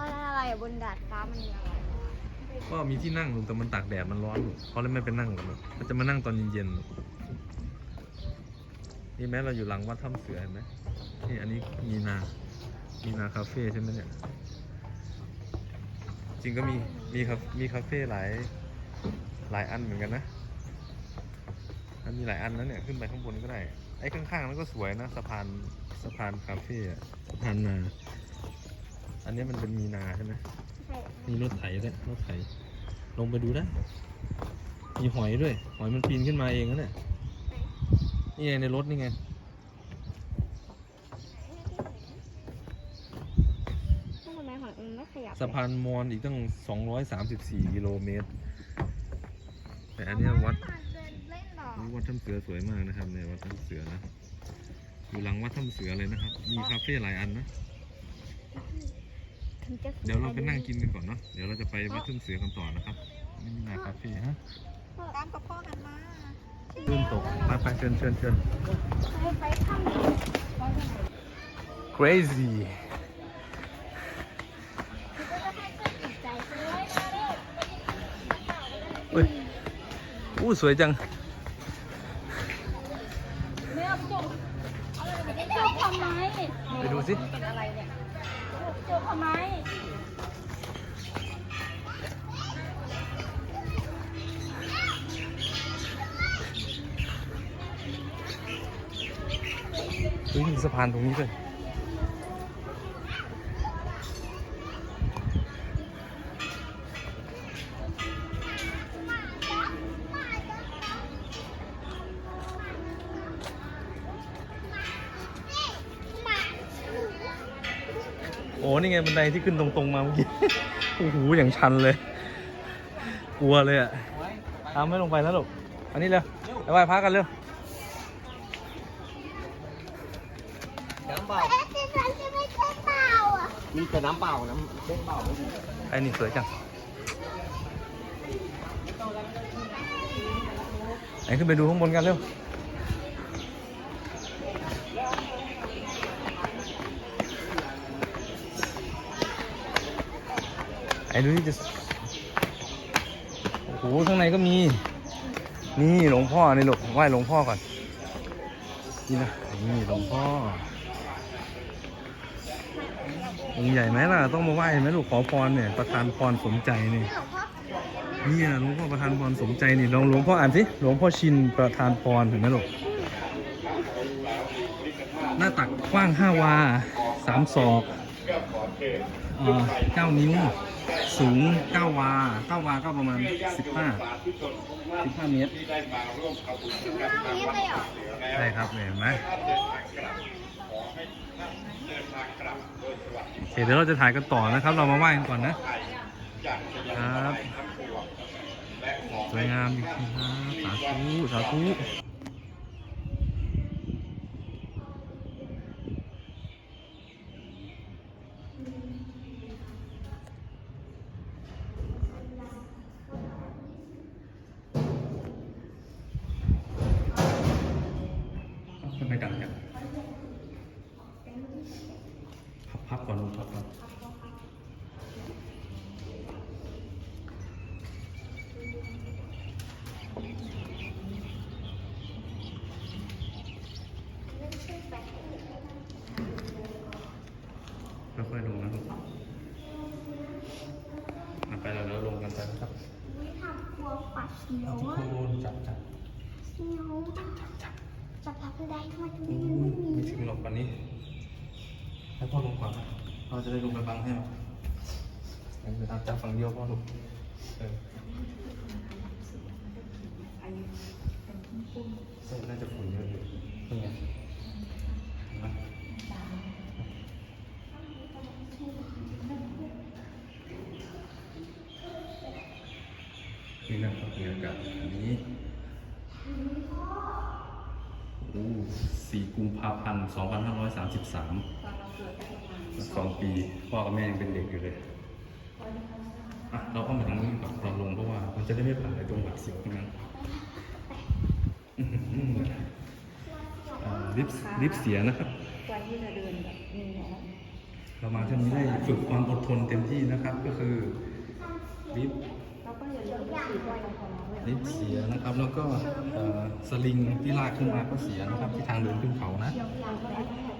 มันอะไรอะบนดาดฟ้ามันมีอะไรก็มีที่นั่งลูกแต่มันตากแดดมันร้อนลูกเขาเลยไม่ไปนั่งกันลูกมันจะมานั่งตอนเย็นๆลูกนี่แม้เราอยู่หลังวัดถ้ำเสือเห็นไหมนี่อันนี้มีนา มีนาคาเฟ่ใช่ไหมเนี่ย จริงก็มีมีครับมีคาเฟ่หลายหลายอันเหมือนกันนะมันมีหลายอันนะเนี่ยขึ้นไปข้างบนก็ได้ ไอ้ข้างๆนั้นก็สวยนะสะพานสะพานคาเฟ่สะพานนา อันนี้มันเป็นมีนาใช่ไหมใช่มีรถไถด้วยรถไถ ลงไปดูได้ มีหอยด้วย หอยมันปีนขึ้นมาเองนะเนี่ยนี่ไงในรถนี่ไงทำไมหอยมันไม่ขยับสะพานมอญอีกตั้ง 234 กิโลเมตร แต่อันเนี้ยวัดเดินเล่นหรอนี่วัดถ้ำเสือสวยมากนะครับเนี่ยวัดถ้ำเสือนะ อยู่หลังวัดถ้ำเสือเลยนะครับ มีคาเฟ่หลายอันนะถึงจะ เดี๋ยวเราไปนั่งกินกันก่อนเนาะ เดี๋ยวเราจะไปวัดถ้ำเสือกันต่อนะครับ นี่มีนาคาเฟ่ฮะตามกับพ่อกันมาคลื่นตกไปไปเชิญเชิญเชิญไปไปถ้ำ crazy ก็จะให้เพื่อนติดใจด้วยนะเร็วเฮ้ยอู้สวยจังไม่เอาจบอะไรเนี่ยจบทำไมไปดูสิ จบทำไมเฮ้ยมีสะพานตรงนี้เลย อ้นี่ไงบันไดที่ขึ้นตรงๆมาเมื่อกี้ โอ้โห อย่างชันเลย กลัวเลยอะตามไม่ลงไปแล้วลูกอันนี้เร็วไปไหว้พระกันเร็วน้ำเปล่าเอ๊ะที่ฉันจะไม่ใช่เปล่าอะมีแต่น้ำเปล่าน้ำเล่นเปล่าไม่มีไอ้นี่สวยจัง ไหนขึ้นไปดูข้างบนกันเร็ว ไอ้ดูนี่จะ โอ้โห ข้างในก็มี นี่หลวงพ่อนี่หลวงไหว้หลวงพ่อก่อน นี่นะ นี่หลวงพ่อองค์ใหญ่ไหมล่ะ ต้องมาไหว้ไหมลูกขอพรเนี่ย ประทานพรสมใจนี่หลวงพ่อเนี่ยหลวงพ่อประทานพรสมใจนี่ลองหลวงพ่ออ่านสิหลวงพ่อชินประทานพรเห็นไหมลูกหน้าตักกว้างห้าวาสามศอกเก้านิ้ว สูงเก้าวาเก้าวาก็ประมาณสิบห้าสิบห้าเมตรถึงห้าเมตรเลยเหรอใช่ครับเนี่ยเห็นไหมโอเคเดี๋ยวเราจะถ่ายกันต่อนะครับ เรามาไหว้กันก่อนนะครับสวยงามจริงๆครับสาธุสาธุ พับพับก่อนลูกพับก่อนค่อยๆลงนะลูกอะไปแล้วเราลงกันไปนะครับวิทำครัวปัดเขียเอาวทุกอะคนจับจับเขียวจับจับจับจับพับบันไดทำไมตรงอู้นี้มันไม่มีไม่ถึงหรอกวันนี้ ให้พ่อลงก่อนเราจะได้ลงไปบังให้มันเดี๋ยวางจากฝั่งเดียวพ่อลกเออส้นน่าจะฝุ่นเยอะอยู่นี่งนี่นะครับเกี่ยวกับอันนี้โอ้สี่กุมภาพันธ์สองพันห้าร้อยสามสิบสาม สามสิบสามสองปีพ่อกับแม่ยังเป็นเด็กอยู่เลยอะเราเข้ามาทางนี้ก่อนเราลงเพราะว่า มันจะได้ไม่ผ่านไอ้ตรงหลักเสียวตรงนั้นอื้อหืออ่าลิฟต์ลิฟต์เสียนะครับกว่าที่จะเดินแบบมีน้องเรามาที่นี้ได้ฝึกความอดทนเต็มที่นะครับ ก็คือลิฟต์ลิ ลิฟต์เสียนะครับ แล้วก็สลิงที่ลากขึ้นมาก็เสียนะครับ ที่ทางเดินขึ้นเขานะ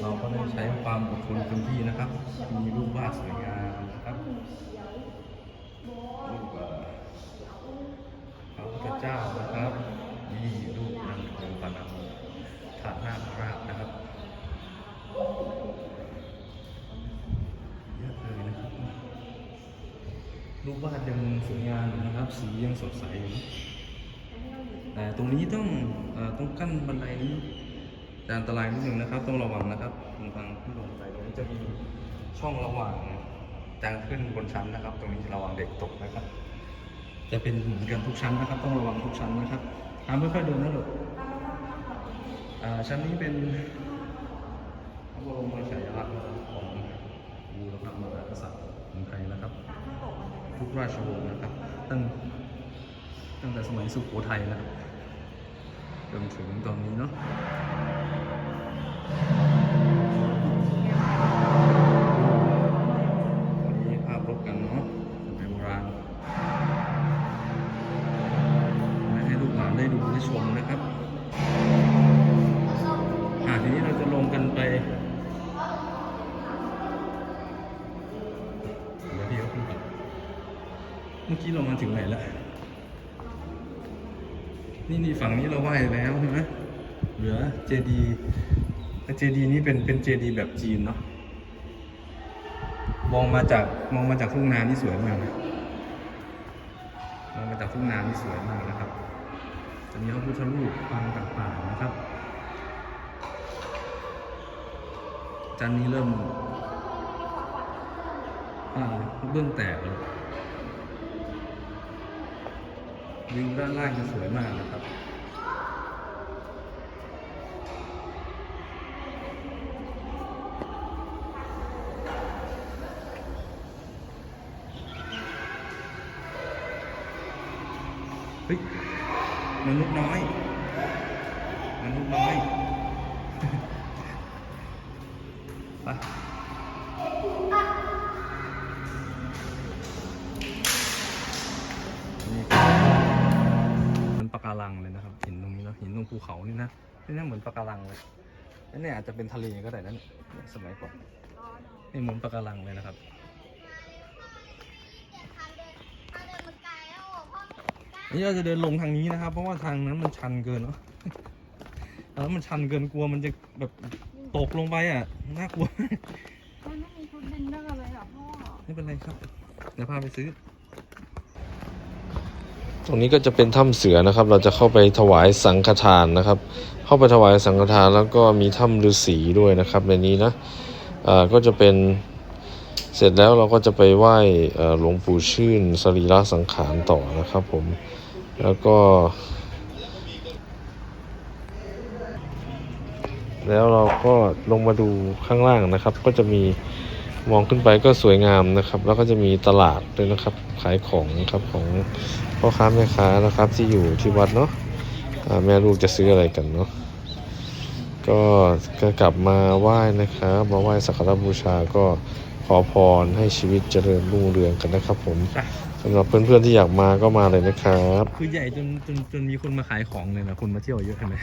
เราก็ได้ใช้ความอดทนเต็มที่นะครับ มีรูปวาดสวยงามนะครับรูปเอ่อพระพุทธเจ้านะครับ นี่รูปนางทองปานังถานาคราชนะครับ เยอะเลยนะครับ รูปวาดยังสวยงามอยู่นะครับ สียังสดใสอยู่แต่ตรงนี้ต้องเออต้องกั้นบันไดนี้จะอันตรายนิดนึงนะครับ ต้องระวังนะครับตรงทางที่ลงไปตรงนี้จะมีช่องระหว่างทางขึ้นบนชั้นนะครับ ตรงนี้ระวังเด็กตกนะครับ จะเป็นเหมือนกันทุกชั้นนะครับ ต้องระวังทุกชั้นนะครับทางค่อยๆเดินนะลูกอ่าชั้นนี้เป็นพระบรมฉายาลักษณ์ของบูรพมหากษัตริย์ของไทยนะครับ ทุกราชวงศ์นะครับ ตั้งตั้งแต่สมัยสุโขทัยนะครับจนถึงตอนนี้เนาะวันนี้ภาพรบกันเนาะสมัยโบราณให้ลูกหลานได้ดูได้ชมนะครับ เมื่อกี้เรามาถึงไหนแล้วนี่นี่ฝั่งนี้เราไหว้แล้วใช่ไหมเหลือเจดีเจดีนี้เป็นเป็นเจดีแบบจีนเนาะมองมาจากมองมาจากทุ่งนานี่สวยมากเลยมองมาจากทุ่งนานี่สวยมากนะครับจะมีพระพุทธรูปปางต่างๆนะครับ จันนี้เริ่มอ่าเบื้องแตกแล้ว วิวด้านล่างจะสวยมากนะครับเฮ้ยมนุษย์น้อยมนุษย์น้อย ไป ภูเขานี่นะนี่น่าเหมือนปะการังเลยนั่นเนี่ยอาจจะเป็นทะเลก็ได้นั่นเนี่ยสมัยก่อนนี่เหมือนปะการังเลยนะครับนี่เราจะเดินลงทางนี้นะครับ เพราะว่าทางนั้นมันชันเกินเนาะแล้วมันชันเกินกลัวมันจะแบบตกลงไปอะน่ากลัวมันไม่มีชุดดินเนอร์เลยเหรอพ่อไม่เป็นไรครับเดี๋ยวพาไปซื้อ ตรงนี้ก็จะเป็นถ้ำเสือนะครับ เราจะเข้าไปถวายสังฆทานนะครับ เข้าไปถวายสังฆทานแล้วก็มีถ้ำฤาษีด้วยนะครับ ในนี้นะอ่าก็จะเป็นเสร็จแล้วเราก็จะไปไหว้หลวงปู่ชื่นสรีระสังขารต่อนะครับผม แล้วก็ แล้วเราก็ลงมาดูข้างล่างนะครับ ก็จะมี มองขึ้นไปก็สวยงามนะครับ แล้วก็จะมีตลาดด้วยนะครับ ขายของครับของพ่อค้าแม่ค้านะครับ ที่อยู่ที่วัดเนาะแม่ลูกจะซื้ออะไรกันเนาะก็ก็กลับมาไหว้นะครับมาไหว้สักการบูชาก็ขอพรให้ชีวิตเจริญรุ่งเรืองกันนะครับ ผมสำหรับเพื่อนๆที่อยากมาก็มาเลยนะครับคือใหญ่จนจนจนมีคนมาขายของเลยนะคนมาเที่ยวเยอะเห็นไหม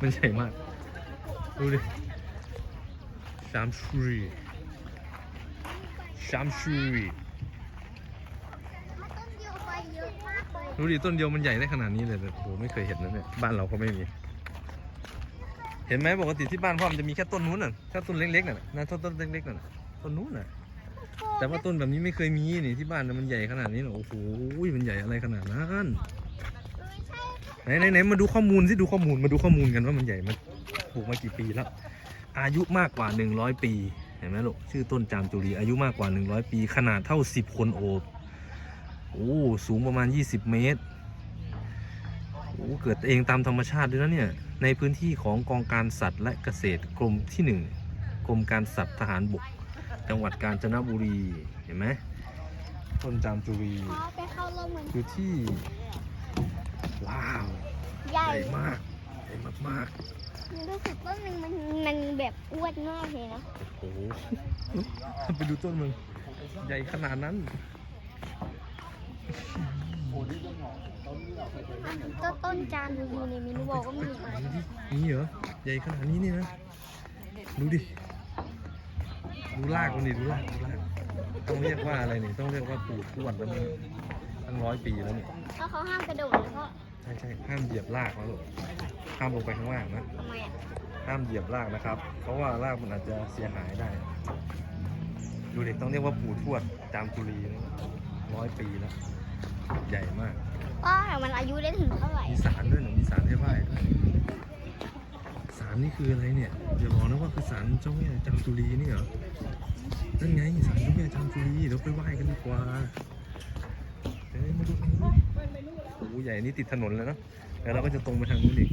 มันใหญ่มากดูดิชามชู รีชามชูรีมันต้นเดียวไปเยอะมากเลยดูดิต้นเดียวมันใหญ่ได้ขนาดนี้เลยแบบโอ้โหไม่เคยเห็นนะเนี่ยบ้านเราก็ไม่มี เห็นไหมปกติที่บ้านพ่อมันจะมีแค่ต้นนู้นน่ะแค่ต้นเล็กๆน่ะนะต้นต้นเล็กๆน่ะต้นนู้นน่ะแต่ว่าต้นแบบนี้ไม่เคยมีนี่ที่บ้านน่ะมันใหญ่ขนาดนี้เหรอโอ้โหมันใหญ่อะไรขนาดนั้นไม่ใช่ไหนไหนไหนมาดูข้อมูลสิดูข้อมูลมาดูข้อมูลกันว่ามันใหญ่มันปลูกมากี่ปีแล้วอายุมากกว่า100ปี เห็นไหมลูกชื่อต้นจามจุรีอายุมากกว่า 100 ปี ขนาดเท่า 10 คนโอบ โอ้สูงประมาณ 20 เมตรโอ้เกิดเองตามธรรมชาติด้วยนะเนี่ยในพื้นที่ของกองการสัตว์และเกษตรกรมที่ 1 กรมการสัตว์ทหารบก จังหวัดกาญจนบุรีเห็นไหมต้นจามจุรีพ่อไปเข้าร่มเหมือนอยู่ที่ ว้าว ใหญ่ใหญ่มาก ใหญ่มาก รู้สึกว่ามันมันมันแบบอ้วนมากเลยนะโอ้โห ไปดูต้นมึง ใหญ่ขนาดนั้นก็ต้นจานดูอยู่ในมินิบอกก็มีนี่เหรอ ใหญ่ขนาดนี้นี่นะ ดูดิ ดูรากมันดิดูรากดูราก ต้องเรียกว่าอะไรนี่ ต้องเรียกว่าปลูกทวดแล้วมันตั้งร้อยปีแล้วนี่เพราะเขาห้ามกระโดดแล้วก็ใช่ใช่ห้ามเหยียบรากนะลูกห้ามลงไปข้างล่างนะทำไมอะห้ามเหยียบรากนะครับ เพราะว่ารากมันอาจจะเสียหายได้ ดูเด็กต้องเรียกว่าปู่ทวดจามจุรีร้อยปีแล้ว ใหญ่มากว่ามันอายุได้ถึงเท่าไหร่ มีสารด้วยเหรอมีสารให้ไหว้ด้วยสารนี่คืออะไรเนี่ยอย่าบอกนะว่าคือสารเจ้าแม่จามจุรีนี่เหรอนั่นไงสารเจ้าแม่จามจุรีเดี๋ยวไปไหว้กันดีกว่าเฮ้ยมาดูทางนี้ โอ้โหใหญ่นี่ติดถนนเลยเนอะแล้วเราก็จะตรงไปทางนู้นอีก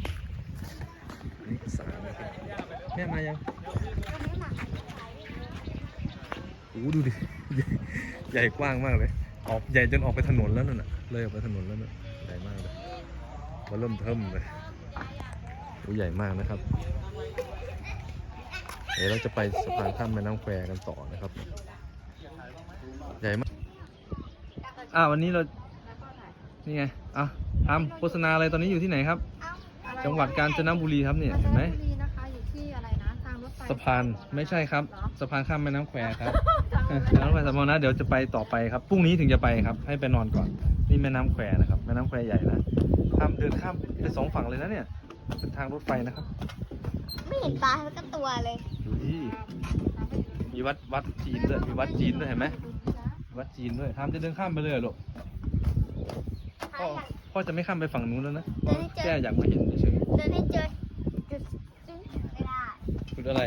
อันนี่สารนะครับแม่มายังโอ้โหดูดิใหญ่ใหญ่กว้างมากเลย ออกใหญ่จนออกไปถนนแล้วนั่นน่ะ เลยออกไปถนนแล้วน่ะใหญ่มากเลยมาเริ่มเทิมเลยโอ้ใหญ่มากนะครับ เดี๋ยวเราจะไปสะพานข้ามแม่น้ำแควกันต่อนะครับ ใหญ่มากอ่าวันนี้เรา นี่ไงอะทำโฆษณาอะไรตอนนี้อยู่ที่ไหนครับ จังหวัดกาญจนบุรีครับเนี่ยเห็นไหมกาญจบุรีนะคะอยู่ที่อะไรนะทางรถไฟสะพานไม่ใช่ครับ สะพานข้ามแม่น้ำแควครับน้ำแควสะพานนะเดี๋ยวจะไปต่อไปครับพรุ่งนี้ถึงจะไปครับ ให้ไปนอนก่อน นี่แม่น้ำแควนะครับแม่น้ำแควใหญ่นะข้ามเดินข้ามไปสองฝั่งเลยนะเนี่ยเป็นทางรถไฟนะครับไม่เห็นปลาสักตัวเลยดูดิมีวัดวัดจีนด้วยมีวัดจีนด้วยเห็นไหมวัดจีนด้วยทามจะเดินข้ามไปเลยเหรอลูก พ่อพ่อจะไม่ข้ามไปฝั่งนู้นแล้วนะเดินให้เจอแค่อยากมาเห็นเฉยเดินให้เจอจุดซึ่งไม่ได้ๆจุดอะไร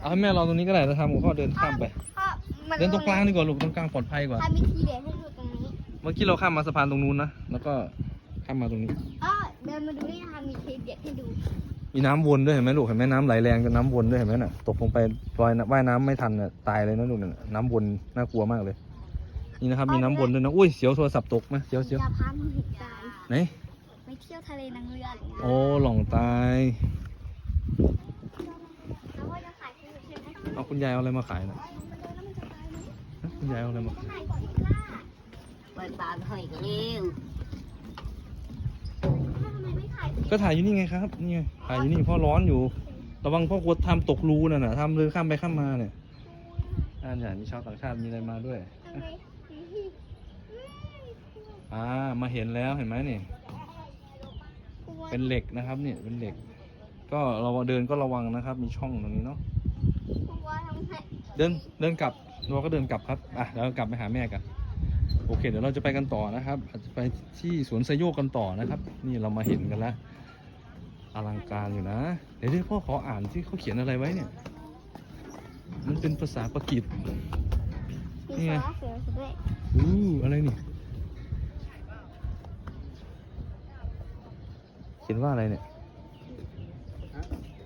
เอาให้แม่เราตรงนี้ก็ได้แล้วทำกับพ่อเดินข้ามไปเพราะมันเดินตรงกลางดีกว่าลูกตรงกลางปลอดภัยกว่า ถ้ามีทีเด็ดให้ดูตรงนี้เมื่อกี้เราข้ามมาสะพานตรงนู้นนะ แล้วก็ข้ามมาตรงนี้อ๋อเดินมาดูนี่นะคะมีทีเด็ดให้ดู มีน้ำวนด้วยเห็นไหมลูก เห็นไหมน้ำไหลแรงจนน้ำวนด้วยเห็นไหมน่ะ ตกลงไปลอยน้ำว่ายน้ำไม่ทันน่ะตายเลยนะลูกน่ะน้ำวนน่ากลัวมากเลย นี่นะครับมีน้ำวนด้วยนะอุ้ยเสียวโทรศัพท์ตกไหมเสียวเสียวจะพามีเหตุการณ์ไหนไปเที่ยวทะเลนางเรืออะไรอย่างเงี้ยโอ้หล่องตายแล้วว่าจะขายที่อยู่ใช่ไหมเอาคุณยายเอาอะไรมาขายน่ะมันเดินแล้วมันจะตายไหมฮะคุณยายเอาอะไรมาขายขายก่อนที่กล้าเปิดปากหอยเร็วทำไมไม่ขายสิก็ถ่ายอยู่นี่ไงครับนี่ไงถ่ายอยู่นี่เพ่อร้อนอยู่ระวังพ่อกลัวทำตกรูน่ะนะทำเลยข้ามไปข้ามมาเนี่ยอ่านอย่างมีชาวต่างชาติมีอะไรมาด้วย ทำไม อ่ามาเห็นแล้วเห็นไหมนี่กลัวเป็นเหล็กนะครับเนี่ยเป็นเหล็ก ก็เราเดินก็ระวังนะครับ มีช่องตรงนี้เนาะกลัวทำให้เดินเดินกลับเราก็เดินกลับครับอะเดี๋ยวเรากลับไปหาแม่กันโอเค เดี๋ยวเราจะไปกันต่อนะครับอาจจะไปที่สวนไซโยกกันต่อนะครับ นี่เรามาเห็นกันแล้วอลังการอยู่นะ เดี๋ยวเดี๋ยวพ่อขออ่านที่เขาเขียนอะไรไว้เนี่ย มันเป็นภาษาปากีสมีนี่โซไงลาร์เซลล์ด้วยอู้อะไรนี่ ขียนว่าอะไรเนี่ย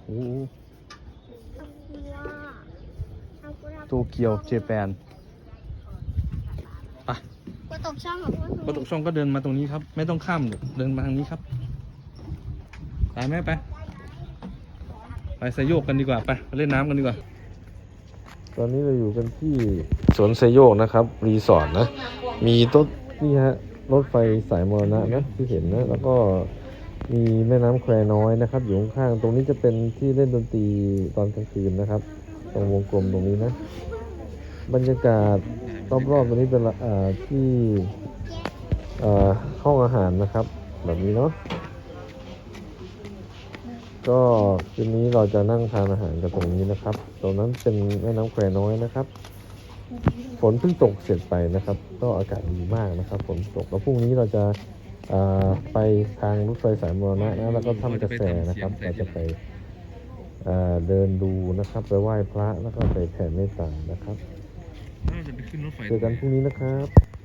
โอ้อักุระอักุระโตเกียวเจแปนไปกลัวตกช่องเหรอเพื่อนพอตกช่องก็เดินมาตรงนี้ครับ ไม่ต้องข้ามเดินมาทางนี้ครับไปไหมไปไปสยโยกกันดีกว่าไปไปเล่นน้ำกันดีกว่า ตอนนี้เราอยู่กันที่สวนสยโยกนะครับ รีสอร์ทนะ มีต้นนี่ฮะรถไฟสายมรณะนะที่เห็นนะ แล้วก็ มีแม่น้ำแควน้อยนะครับ อยู่ข้างๆตรงนี้จะเป็นที่เล่นดนตรีตอนกลางคืนนะครับ ตรงวงกลมตรงนี้นะ บรรยากาศรอบๆตรงนี้เป็นที่ห้องอาหารนะครับ แบบนี้เนาะก็คืนนี้เราจะนั่งทานอาหารกันตรงนี้นะครับ ตรงนั้นเป็นแม่น้ำแควน้อยนะครับ ฝนเพิ่งตกเสร็จไปนะครับ ก็อากาศดีมากนะครับ ฝนตกแล้วพรุ่งนี้เราจะ ไปทางรถไฟสายมรณะนะแล้วก็ทำกาแฟนะครับเราจะไปอ่าเดินดูนะครับ ไปไหว้พระแล้วก็ไปแผ่เมตตานะครับน่าจะไปขึ้นรถไฟเจอกันพรุ่งนี้นะครับ